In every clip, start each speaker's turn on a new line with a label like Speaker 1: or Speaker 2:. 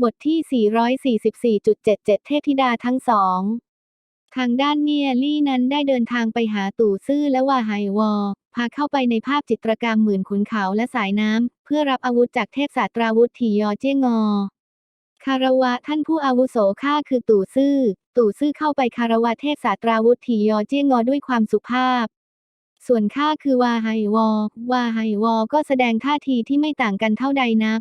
Speaker 1: บทที่ 444.77 เทพธิดาทั้งสอง ทางด้านเนียลี่นั้นได้เดินทางไปหาตู่ซื่อและว่าไฮวอพาเข้าไปในภาพจิตรกรรมหมื่นขุนเขาและสายน้ำ เพื่อรับอาวุธจากเทพศาสตราวุธถี่ยอเจ้งอ คารวะท่านผู้อาวุโสข้าคือตู่ซื่อ ตู่ซื่อเข้าไปคารวะเทพศาสตราวุธถี่ยอเจ้งอด้วยความสุภาพ ส่วนข้าคือวาไฮวอวาไฮวอก็แสดงท่าทีที่ไม่ต่างกันเท่าใดนัก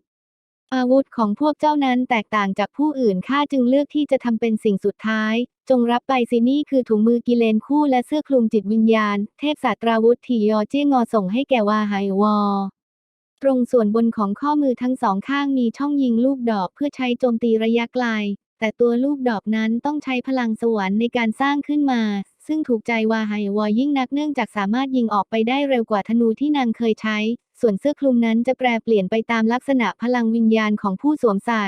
Speaker 1: อาวุธของพวกเจ้านั้นแตกต่างจากผู้อื่นข้าจึงเลือกที่จะทำเป็นสิ่งสุดท้าย จงรับไปสินี่คือถุงมือกิเลนคู่และเสื้อคลุมจิตวิญญาณ เทพศาสตราวุธถี่ยอเจี้ยงอส่งให้แก่วาไฮวอตรงส่วนบนของข้อมือทั้งสองข้างมีช่องยิงลูกดอกเพื่อใช้โจมตีระยะไกล แต่ตัวลูกดอกนั้นต้องใช้พลังสวรรค์ในการสร้างขึ้นมา ซึ่งถูกใจวาไฮวอยิ่งนักเนื่องจากสามารถยิงออกไปได้เร็วกว่าธนูที่นางเคยใช้ ส่วนเสื้อคลุมนั้นจะแปรเปลี่ยนไปตามลักษณะพลังวิญญาณของผู้สวมใส่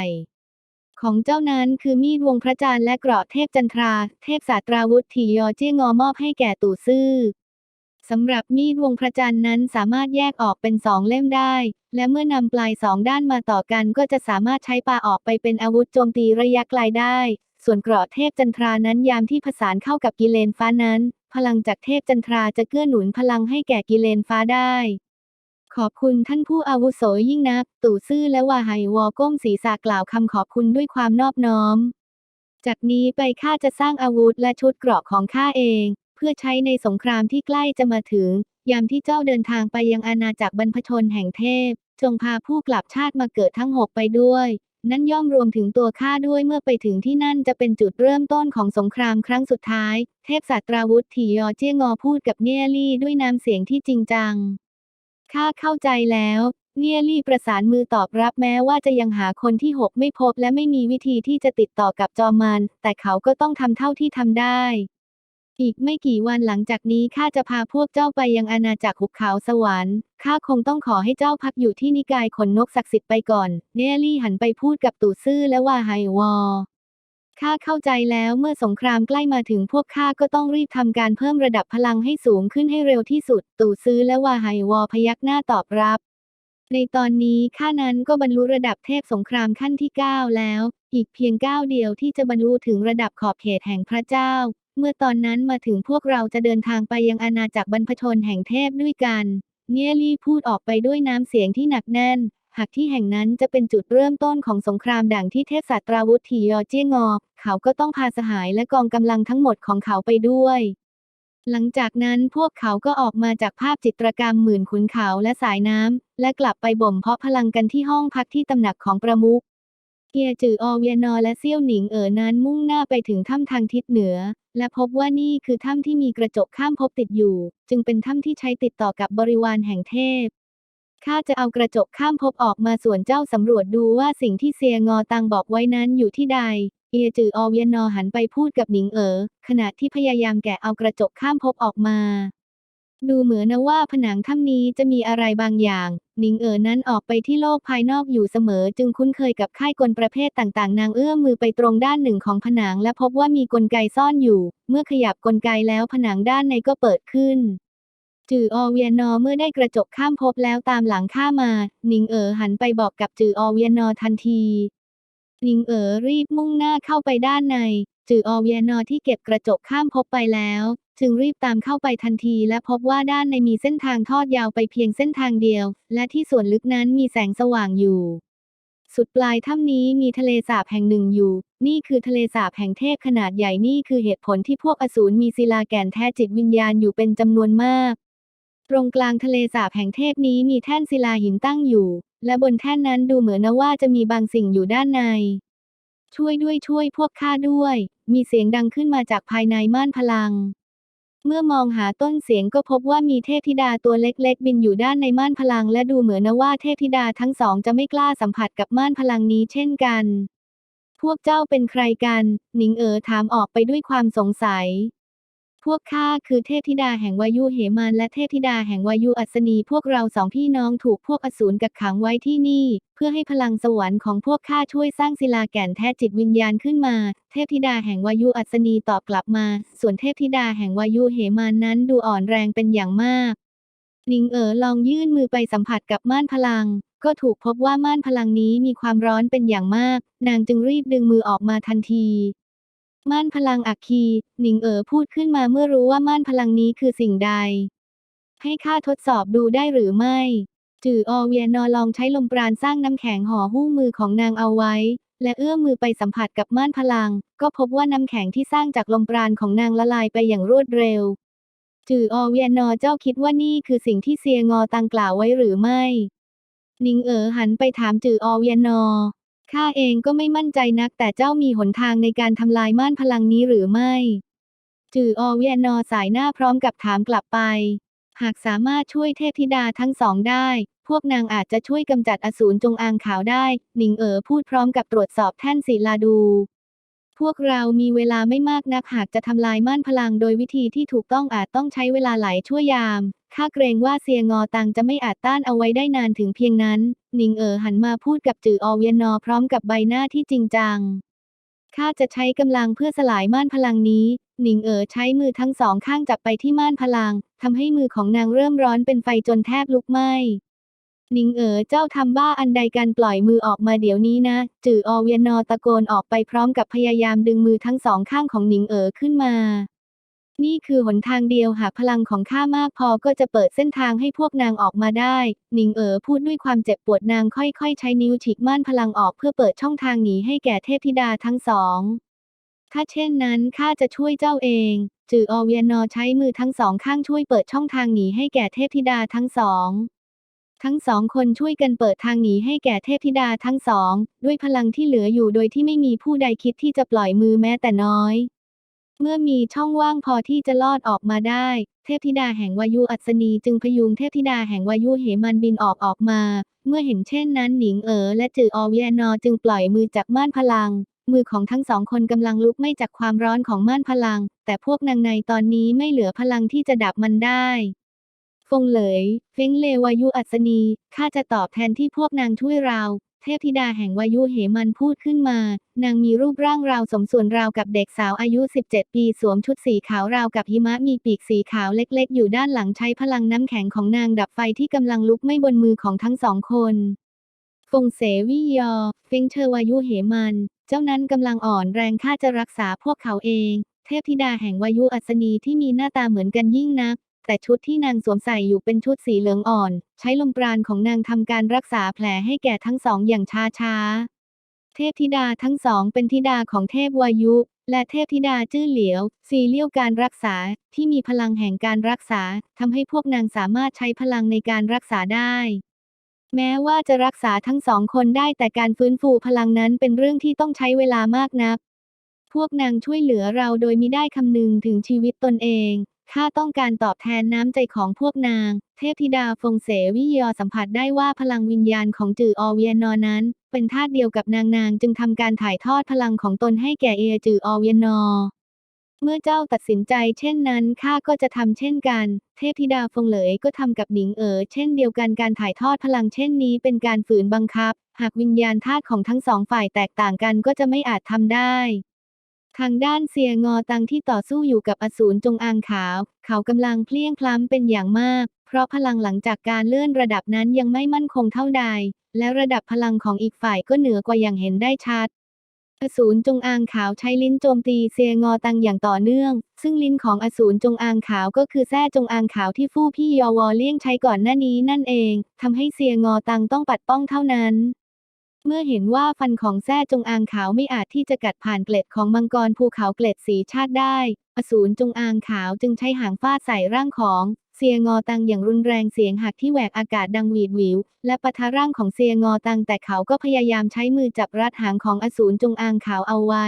Speaker 1: ของเจ้านั้นคือมีดวงพระจันทร์และเกราะเทพจันทรา เทพศาสตราวุธถี่ยอเจี้ยงอมอบให้แก่ตู่ซื่อสำหรับมีดวงพระจันทร์นั้นสามารถแยกออกเป็นสองเล่มได้ และเมื่อนำปลายสองด้านมาต่อกันก็จะสามารถใช้ปาออกไปเป็นอาวุธโจมตีระยะไกลได้ ส่วนเกราะเทพจันทรานั้นยามที่ผสานเข้ากับกิเลนฟ้านั้น พลังจากเทพจันทราจะเกื้อหนุนพลังให้แก่กิเลนฟ้าได้ ขอบคุณท่านผู้อาวุโสยิ่งนัก ตู่ซื่อและวาไฮวอก้มศีรษะกล่าวคำขอบคุณด้วยความนอบน้อม จากนี้ไปข้าจะสร้างอาวุธและชุดเกราะของข้าเอง เพื่อใช้ในสงครามที่ใกล้จะมาถึง ยามที่เจ้าเดินทางไปยังอาณาจักรบรรพชนแห่งเทพ จงพาผู้กลับชาติมาเกิดทั้งหกไปด้วย นั่นย่อมรวมถึงตัวข้าด้วยเมื่อไปถึงที่นั่นจะเป็นจุดเริ่มต้นของสงครามครั้งสุดท้าย เทพศาสตราวุธถี่ยอเจี้ยงอพูดกับเนียลี่ด้วยน้ำเสียงที่จริงจัง ข้าเข้าใจแล้ว เนียลี่ประสานมือตอบรับแม้ว่าจะยังหาคนที่หกไม่พบและไม่มีวิธีที่จะติดต่อกับจอมัน แต่เขาก็ต้องทำเท่าที่ทำได้ อีกไม่กี่วันหลังจากนี้ข้าจะพาพวกเจ้าไปยังอาณาจักรหุบเขาสวรรค์ข้าคงต้องขอให้เจ้าพักอยู่ที่นิกายขนนกศักดิ์สิทธิ์ไปก่อน เนลลี่หันไปพูดกับตู่ซื่อและว่าไฮวอ ข้าเข้าใจแล้วเมื่อสงครามใกล้มาถึงพวกข้าก็ต้องรีบทำการเพิ่มระดับพลังให้สูงขึ้นให้เร็วที่สุด ตู่ซื้อและวาไฮวอพยักหน้าตอบรับ ในตอนนี้ข้านั้นก็บรรลุระดับเทพสงครามขั้นที่ 9 แล้ว อีกเพียงก้าวเดียวที่จะบรรลุถึงระดับขอบเขตแห่งพระเจ้า เมื่อตอนนั้นมาถึงพวกเราจะเดินทางไปยังอาณาจักรบรรพชนแห่งเทพด้วยกัน เนียลี่พูดออกไปด้วยน้ำเสียงที่หนักแน่น หากที่แห่งนั้นจะเป็นจุดเริ่มต้นของสงครามดังที่เทพศาสตราวุธถียอเจียงอ เขาก็ต้องพาสหายและกองกำลังทั้งหมดของเขาไปด้วย หลังจากนั้นพวกเขาก็ออกมาจากภาพจิตรกรรมหมื่นขุนเขาและสายน้ำ และกลับไปบ่มเพาะพลังกันที่ห้องพักที่ตำหนักของประมุขเกียจืออเวียนอและเซี่ยวหนิงเอ๋อนั้นมุ่งหน้าไปถึงถ้ำทางทิศเหนือ และพบว่านี่คือถ้ำที่มีกระจกข้ามภพติดอยู่ จึงเป็นถ้ำที่ใช้ติดต่อกับบริวารแห่งเทพ ข้าจะเอากระจกข้ามภพออกมาส่วนเจ้าสำรวจดูว่าสิ่งที่เซียงอตังบอกไว้นั้นอยู่ที่ใด เอียจืออเวียนอหันไปพูดกับหนิงเอ๋อขณะที่พยายามแกะเอากระจกข้ามภพออกมา ดูเหมือนนะว่าผนังถ้ำนี้จะมีอะไรบางอย่าง หนิงเอ๋อนั้นออกไปที่โลกภายนอกอยู่เสมอ จึงคุ้นเคยกับค่ายกลประเภทต่างๆ นางเอื้อมมือไปตรงด้านหนึ่งของผนัง และพบว่ามีกลไกซ่อนอยู่ เมื่อขยับกลไกแล้วผนังด้านในก็เปิดขึ้น จืออเวียนอเมื่อได้กระจกข้ามภพแล้วตามหลังข้ามา หนิงเอ๋อหันไปบอกกับจืออเวียนอทันที หนิงเอ๋อรีบมุ่งหน้าเข้าไปด้านใน จืออเวียนอที่เก็บกระจกข้ามภพไปแล้ว จึงรีบตามเข้าไปทันทีและพบว่าด้านในมีเส้นทางทอดยาวไปเพียงเส้นทางเดียว และที่ส่วนลึกนั้นมีแสงสว่างอยู่ สุดปลายถ้ำนี้มีทะเลสาบแห่งหนึ่งอยู่ นี่คือทะเลสาบแห่งเทพขนาดใหญ่นี่คือเหตุผลที่พวกอสูรมีศิลาแก่นแท้จิตวิญญาณอยู่เป็นจำนวนมาก รงกลางทะเลสาบแห่งเทพนี้มีแท่นศิลาหินตั้งอยู่ และบนแท่นนั้นดูเหมือนนะว่าจะมีบางสิ่งอยู่ด้านใน ช่วยด้วยช่วยพวกข้าด้วย มีเสียงดังขึ้นมาจากภายในม่านพลัง เมื่อมองหาต้นเสียงก็พบว่ามีเทพธิดาตัวเล็กๆ บินอยู่ด้านในม่านพลัง และดูเหมือนนะว่าเทพธิดาทั้งสองจะไม่กล้าสัมผัสกับม่านพลังนี้เช่นกัน พวกเจ้าเป็นใครกัน หนิงเอ๋อถามออกไปด้วยความสงสัย พวกข้าคือเทพธิดาแห่งวายุเหมันและเทพธิดาแห่งวายุอัศนีพวกเราสองพี่น้องถูกพวกอสูรกักขังไว้ที่นี่ เพื่อให้พลังสวรรค์ของพวกข้าช่วยสร้างศิลาแก่นแท้จิตวิญญาณขึ้นมา เทพธิดาแห่งวายุอัศนีตอบกลับมา ส่วนเทพธิดาแห่งวายุเหมันนั้นดูอ่อนแรงเป็นอย่างมากนิงเอ๋อลองยื่นมือไปสัมผัสกับม่านพลัง ก็ถูกพบว่าม่านพลังนี้มีความร้อนเป็นอย่างมาก นางจึงรีบดึงมือออกมาทันที ม่านพลังอัคคีหนิงเอ๋อพูดขึ้นมาเมื่อรู้ว่าม่านพลังนี้คือสิ่งใด ให้ข้าทดสอบดูได้หรือไม่ จืออเวียนอลองใช้ลมปราณสร้างน้ำแข็งห่อหุ้มมือของนางเอาไว้ และเอื้อมมือไปสัมผัสกับม่านพลัง ก็พบว่าน้ำแข็งที่สร้างจากลมปราณของนางละลายไปอย่างรวดเร็ว จืออเวียนอเจ้าคิดว่านี่คือสิ่งที่เซียงอตังกล่าวไว้หรือไม่ นิงเอ๋อหันไปถามจืออเวียนอ ข้าเองก็ไม่มั่นใจนัก แต่เจ้ามีหนทางในการทำลายม่านพลังนี้หรือไม่จืออเวียนอสายหน้าพร้อมกับถามกลับไป หากสามารถช่วยเทพธิดาทั้งสองได้ พวกนางอาจจะช่วยกำจัดอสูรจงอางขาวได้ หนิงเอ๋อพูดพร้อมกับตรวจสอบแท่นศิลาดู วกเรามีเวลาไม่มากนักหากจะทำลายม่านพลังโดยวิธีที่ถูกต้องอาจต้องใช้เวลาหลายชั่วยาม ข้าเกรงว่าเซียงอตังจะไม่อาจต้านเอาไว้ได้นานถึงเพียงนั้นหนิงเอ๋อหันมาพูดกับจืออเวียนนอพร้อมกับใบหน้าที่จริงจัง ข้าจะใช้กำลังเพื่อสลายม่านพลังนี้ หนิงเอ๋อใช้มือทั้งสองข้างจับไปที่ม่านพลังทำให้มือของนางเริ่มร้อนเป็นไฟจนแทบลุกไหม้ หนิงเอ๋อเจ้าทำบ้าอันใดกันปล่อยมือออกมาเดี๋ยวนี้นะ จืออเวียนนอตะโกนออกไปพร้อมกับพยายามดึงมือทั้งสองข้างของหนิงเอ๋อขึ้นมา นี่คือหนทางเดียวหากพลังของข้ามากพอก็จะเปิดเส้นทางให้พวกนางออกมาได้ หนิงเอ๋อพูดด้วยความเจ็บปวดนางค่อยๆ ใช้นิ้วฉีกม่านพลังออกเพื่อเปิดช่องทางหนีให้แก่เทพธิดาทั้งสอง ถ้าเช่นนั้นข้าจะช่วยเจ้าเอง จืออเวียนนอใช้มือทั้งสองข้างช่วยเปิดช่องทางหนีให้แก่เทพธิดาทั้งสอง ทั้งสองคนช่วยกันเปิดทางหนีให้แก่เทพธิดาทั้งสอง ด้วยพลังที่เหลืออยู่โดยที่ไม่มีผู้ใดคิดที่จะปล่อยมือแม้แต่น้อย เมื่อมีช่องว่างพอที่จะลอดออกมาได้ เทพธิดาแห่งวายุอัศนีจึงพยุงเทพธิดาแห่งวายุเหมันบินออกออกมา เมื่อเห็นเช่นนั้นหนิงเอ๋อและจืออเวียนอจึงปล่อยมือจากม่านพลังมือของทั้งสองคนกำลังลุกไม้จากความร้อนของม่านพลัง แต่พวกนางในตอนนี้ไม่เหลือพลังที่จะดับมันได้ งเหลย เฟ้งเลวายุอัศนี ข้าจะตอบแทนที่พวกนางช่วยเรา เทพธิดาแห่งวายุเหมันพูดขึ้นมา นางมีรูปร่างราวสมส่วนราวกับเด็กสาวอายุ 17 ปีสวมชุดสีขาวราวกับหิมะมีปีกสีขาวเล็กๆ อยู่ด้านหลังใช้พลังน้ำแข็งของนางดับไฟที่กำลังลุกไหม้บนมือของทั้งสองคนฟงเสวี่ยอ เฟ้งเชอวายุเหมัน เจ้านั้นกำลังอ่อนแรงข้าจะรักษาพวกเขาเอง เทพธิดาแห่งวายุอัศนีที่มีหน้าตาเหมือนกันยิ่งนัก แต่ชุดที่นางสวมใส่อยู่เป็นชุดสีเหลืองอ่อน ใช้ลมปราณของนางทำการรักษาแผลให้แก่ทั้งสองอย่างช้าช้าๆเทพธิดาทั้งสองเป็นธิดาของเทพวายุ และเทพธิดาจื้อเหลียวซีเลี่ยวการรักษาที่มีพลังแห่งการรักษาทำให้พวกนางสามารถใช้พลังในการรักษาได้ แม้ว่าจะรักษาทั้งสองคนได้แต่การฟื้นฟูพลังนั้นเป็นเรื่องที่ต้องใช้เวลามากนัก พวกนางช่วยเหลือเราโดยมิได้คำนึงถึงชีวิตตนเอง ข้าต้องการตอบแทนน้ำใจของพวกนาง เทพธิดาฟงเสวิยอสัมผัสได้ว่าพลังวิญญาณของจืออเวียนอนั้น เป็นธาตุเดียวกับนางนางจึงทำการถ่ายทอดพลังของตนให้แก่เอจืออเวียนอ เมื่อเจ้าตัดสินใจเช่นนั้นข้าก็จะทำเช่นกัน เทพธิดาฟงเหลยก็ทำกับหนิงเอ๋อเช่นเดียวกันการถ่ายทอดพลังเช่นนี้เป็นการฝืนบังคับ หากวิญญาณธาตุของทั้งสองฝ่ายแตกต่างกันก็จะไม่อาจทำได้ ทางด้านเซียงอตังที่ต่อสู้อยู่กับอสูรจงอางขาว เขากำลังเพลียงพล้ำเป็นอย่างมาก เพราะพลังหลังจากการเลื่อนระดับนั้นยังไม่มั่นคงเท่าใด และระดับพลังของอีกฝ่ายก็เหนือกว่าอย่างเห็นได้ชัด อสูรจงอางขาวใช้ลิ้นโจมตีเซียงอตังอย่างต่อเนื่อง ซึ่งลิ้นของอสูรจงอางขาวก็คือแส้จงอางขาวที่ฟู่พี่ยอวอเลี่ยงใช้ก่อนหน้านี้นั่นเองทำให้เซียงอตังต้องปัดป้องเท่านั้น เมื่อเห็นว่าฟันของแส้จงอางขาวไม่อาจที่จะกัดผ่านเกล็ดของมังกรภูเขาเกล็ดสีชาติได้ อสูรจงอางขาวจึงใช้หางฟาดใส่ร่างของเซียงอตังอย่างรุนแรงเสียงหักที่แหวกอากาศดังหวีดหวิว และปะทะร่างของเซียงอตังแต่เขาก็พยายามใช้มือจับรัดหางของอสูรจงอางขาวเอาไว้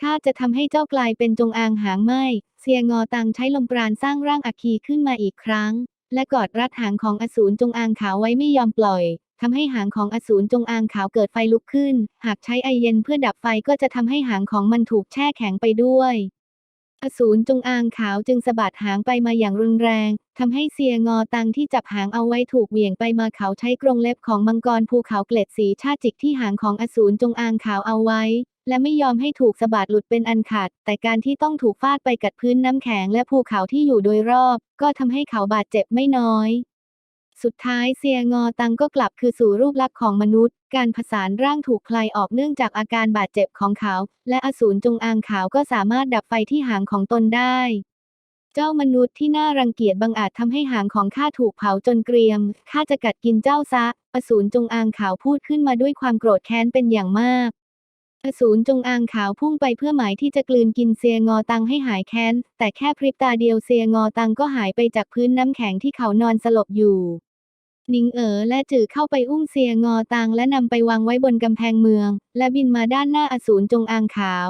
Speaker 1: ข้าจะทำให้เจ้ากลายเป็นจงอางหางไหมเซียงอตังใช้ลมปราณสร้างร่างอัคคีขึ้นมาอีกครั้ง และกอดรัดหางของอสูรจงอางขาวไว้ไม่ยอมปล่อย ทำให้หางของอสูรจงอางขาวเกิดไฟลุกขึ้น หากใช้ไอเย็นเพื่อดับไฟก็จะทำให้หางของมันถูกแช่แข็งไปด้วย อสูรจงอางขาวจึงสะบัดหางไปมาอย่างรุนแรงทำให้เซียงอตังที่จับหางเอาไว้ถูกเหวี่ยงไปมาเขาใช้กรงเล็บของมังกรภูเขาเกล็ดสีชาติจิกที่หางของอสูรจงอางขาวเอาไว้ และไม่ยอมให้ถูกสะบัดหลุดเป็นอันขาด แต่การที่ต้องถูกฟาดไปกัดพื้นน้ำแข็งและภูเขาที่อยู่โดยรอบ ก็ทำให้เขาบาดเจ็บไม่น้อย สุดท้ายเซียงอตังก็กลับคือสู่รูปลักษณ์ของมนุษย์ การผสานร่างถูกคลายออกเนื่องจากอาการบาดเจ็บของเขา และอสูรจงอางขาวก็สามารถดับไฟที่หางของตนได้ เจ้ามนุษย์ที่น่ารังเกียจบังอาจทำให้หางของข้าถูกเผาจนเกรียม ข้าจะกัดกินเจ้าซะ อสูรจงอางขาวพูดขึ้นมาด้วยความโกรธแค้นเป็นอย่างมาก อสูรจงอางขาวพุ่งไปเพื่อหมายที่จะกลืนกินเซียงอตังให้หายแค้น แต่แค่พริบตาเดียวเซียงอตังก็หายไปจากพื้นน้ำแข็งที่เขานอนสลบอยู่นิงเอ๋อและจือเข้าไปอุ้มเซียงอตังและนำไปวางไว้บนกำแพงเมือง และบินมาด้านหน้าอสูรจงอางขาว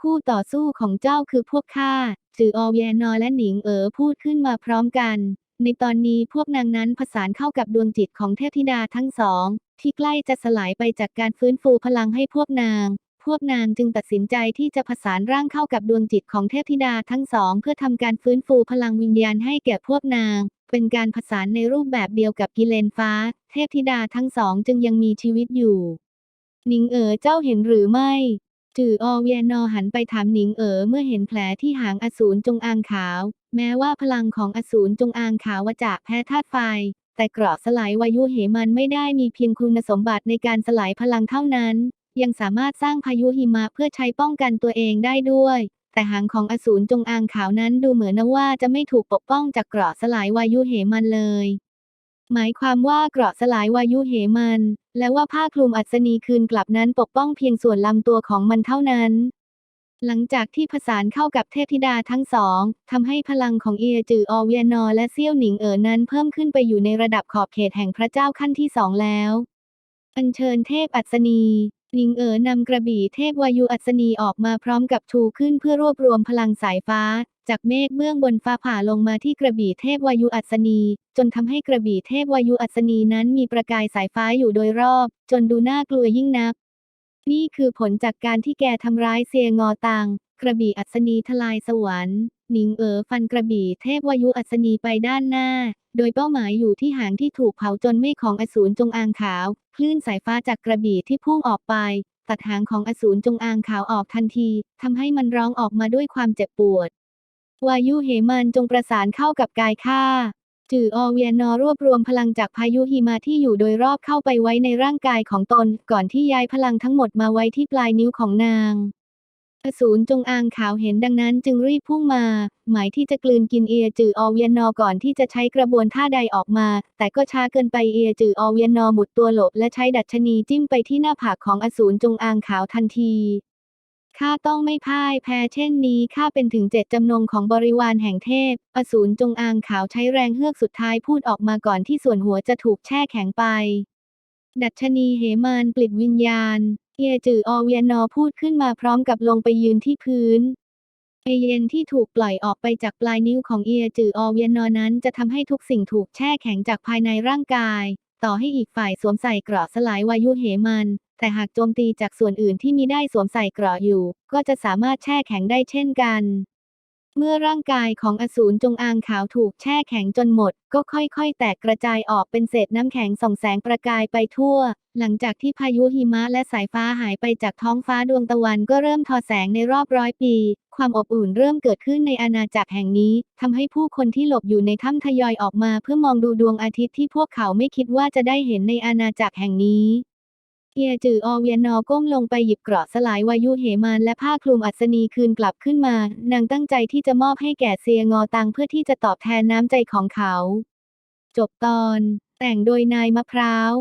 Speaker 1: คู่ต่อสู้ของเจ้าคือพวกข้าจืออแวนอและหนิงเอ๋อพูดขึ้นมาพร้อมกัน ในตอนนี้พวกนางนั้นผสานเข้ากับดวงจิตของเทพธิดาทั้งสอง ที่ใกล้จะสลายไปจากการฟื้นฟูพลังให้พวกนาง พวกนางจึงตัดสินใจที่จะผสานร่างเข้ากับดวงจิตของเทพธิดาทั้งสอง เพื่อทำการฟื้นฟูพลังวิญญาณให้แก่พวกนาง เป็นการผสานในรูปแบบเดียวกับกิเลนฟ้า เทพธิดาทั้งสองจึงยังมีชีวิตอยู่นิงเอ๋อเจ้าเห็นหรือไม่จืออเวียนอหันไปถามหนิงเอ๋อเมื่อเห็นแผลที่หางอสูรจงอางขาว แม้ว่าพลังของอสูรจงอางขาววจะแพ้ธาตุไฟ แต่เกราะสลายวายุเหมันไม่ได้มีเพียงคุณสมบัติในการสลายพลังเท่านั้น ยังสามารถสร้างพายุหิมะเพื่อใช้ป้องกันตัวเองได้ด้วย แต่หางของอสูรจงอางขาวนั้นดูเหมือนนะว่าจะไม่ถูกปกป้องจากเกราะสลายวายุเหมันเลย หมายความว่าเกราะสลายวายุเหมัน และว่าผ้าคลุมอัศนีคืนกลับนั้นปกป้องเพียงส่วนลำตัวของมันเท่านั้น หลังจากที่ผสานเข้ากับเทพธิดาทั้งสองทำให้พลังของเอียจืออเวียนอและเซี่ยวหนิงเอ๋อนั้นเพิ่มขึ้นไปอยู่ในระดับขอบเขตแห่งพระเจ้าขั้นที่สองแล้ว อัญเชิญเทพอัศนีหนิงเอ๋อนำกระบี่เทพวายุอัศนีออกมาพร้อมกับชูขึ้นเพื่อรวบรวมพลังสายฟ้า จากเมฆเบื้องบนฟ้าผ่าลงมาที่กระบี่เทพวายุอัศนี จนทำให้กระบี่เทพวายุอัศนีนั้นมีประกายสายฟ้าอยู่โดยรอบ จนดูน่ากลัวยิ่งนัก นี่คือผลจากการที่แกทำร้ายเซียงอตัง กระบี่อัศนีทลายสวรรค์หนิงเอ๋อฟันกระบี่เทพวายุอัศนีไปด้านหน้า โดยเป้าหมายอยู่ที่หางที่ถูกเผาจนไม่ของอสูรจงอางขาว คลื่นสายฟ้าจากกระบี่ที่พุ่งออกไป ตัดหางของอสูรจงอางขาวออกทันทีทำให้มันร้องออกมาด้วยความเจ็บปวด วายุเหมันจงประสานเข้ากับกายข้า จืออเวียนอรวบรวมพลังจากพายุหิมะที่อยู่โดยรอบเข้าไปไว้ในร่างกายของตน ก่อนที่ย้ายพลังทั้งหมดมาไว้ที่ปลายนิ้วของนางอสูรจงอางขาวเห็นดังนั้นจึงรีบพุ่งมา หมายที่จะกลืนกินเอียจืออเวียนนอก่อนที่จะใช้กระบวนท่าใดออกมา แต่ก็ช้าเกินไปเอียจืออเวียนอหมุดตัวหลบและใช้ดัชนีจิ้มไปที่หน้าผากของอสูรจงอางขาวทันที ข้าต้องไม่พ่ายแพ้เช่นนี้ข้าเป็นถึงเจ็ดจำนงของบริวารแห่งเทพ อสูรจงอางขาวใช้แรงเฮือกสุดท้ายพูดออกมาก่อนที่ส่วนหัวจะถูกแช่แข็งไป ดัชนีเหมานปลิดวิญญาณเอียจืออเวียนอพูดขึ้นมาพร้อมกับลงไปยืนที่พื้นไอเยนที่ถูกปล่อยออกไปจากปลายนิ้วของเอียจืออเวียนอนั้นจะทำให้ทุกสิ่งถูกแช่แข็งจากภายในร่างกาย ต่อให้อีกฝ่ายสวมใส่เกราะสลายวายุเหมัน แต่หากโจมตีจากส่วนอื่นที่มีได้สวมใส่เกราะอยู่ ก็จะสามารถแช่แข็งได้เช่นกัน เมื่อร่างกายของอสูรจงอางขาวถูกแช่แข็งจนหมด ก็ค่อยๆ แตกกระจายออกเป็นเศษน้ำแข็งส่องแสงประกายไปทั่ว หลังจากที่พายุหิมะและสายฟ้าหายไปจากท้องฟ้าดวงตะวันก็เริ่มทอแสงในรอบร้อยปี ความอบอุ่นเริ่มเกิดขึ้นในอาณาจักรแห่งนี้ทำให้ผู้คนที่หลบอยู่ในถ้ำทยอยออกมาเพื่อมองดูดวงอาทิตย์ที่พวกเขาไม่คิดว่าจะได้เห็นในอาณาจักรแห่งนี้ เฮียจืออเวียนนอก้มลงไปหยิบเกราะสลายวายุเหมานและผ้าคลุมอัศนีคืนกลับขึ้นมา นางตั้งใจที่จะมอบให้แก่เซียงอตังเพื่อที่จะตอบแทนน้ำใจของเขา จบตอน แต่งโดยนายมะพร้าว